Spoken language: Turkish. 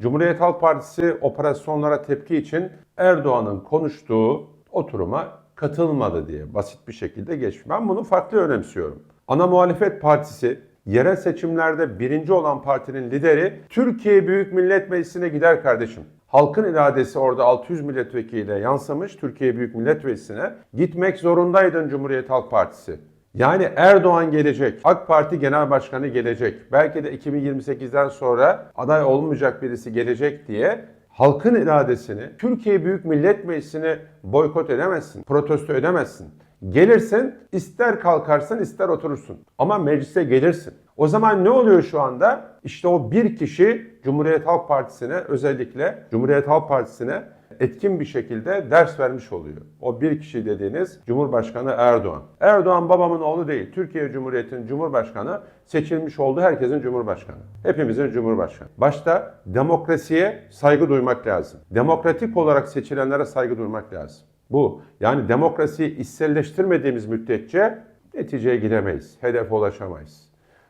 Cumhuriyet Halk Partisi operasyonlara tepki için Erdoğan'ın konuştuğu oturuma katılmadı diye basit bir şekilde geçmiş. Ben bunu farklı önemsiyorum. Ana muhalefet partisi yerel seçimlerde birinci olan partinin lideri Türkiye Büyük Millet Meclisi'ne gider kardeşim. Halkın iradesi orada 600 milletvekiliyle yansımış Türkiye Büyük Millet Meclisi'ne. Gitmek zorundaydın Cumhuriyet Halk Partisi. Yani Erdoğan gelecek, AK Parti Genel Başkanı gelecek, belki de 2028'den sonra aday olmayacak birisi gelecek diye halkın iradesini, Türkiye Büyük Millet Meclisi'ni boykot edemezsin, protesto edemezsin. Gelirsin, ister kalkarsın ister oturursun. Ama meclise gelirsin. O zaman ne oluyor şu anda? İşte o bir kişi Cumhuriyet Halk Partisi'ne özellikle Cumhuriyet Halk Partisi'ne etkin bir şekilde ders vermiş oluyor. O bir kişi dediğiniz Cumhurbaşkanı Erdoğan. Erdoğan babamın oğlu değil. Türkiye Cumhuriyeti'nin Cumhurbaşkanı seçilmiş olduğu herkesin Cumhurbaşkanı. Hepimizin Cumhurbaşkanı. Başta demokrasiye saygı duymak lazım. Demokratik olarak seçilenlere saygı duymak lazım. Bu yani demokrasiyi içselleştirmediğimiz müddetçe neticeye gidemeyiz. Hedefe ulaşamayız.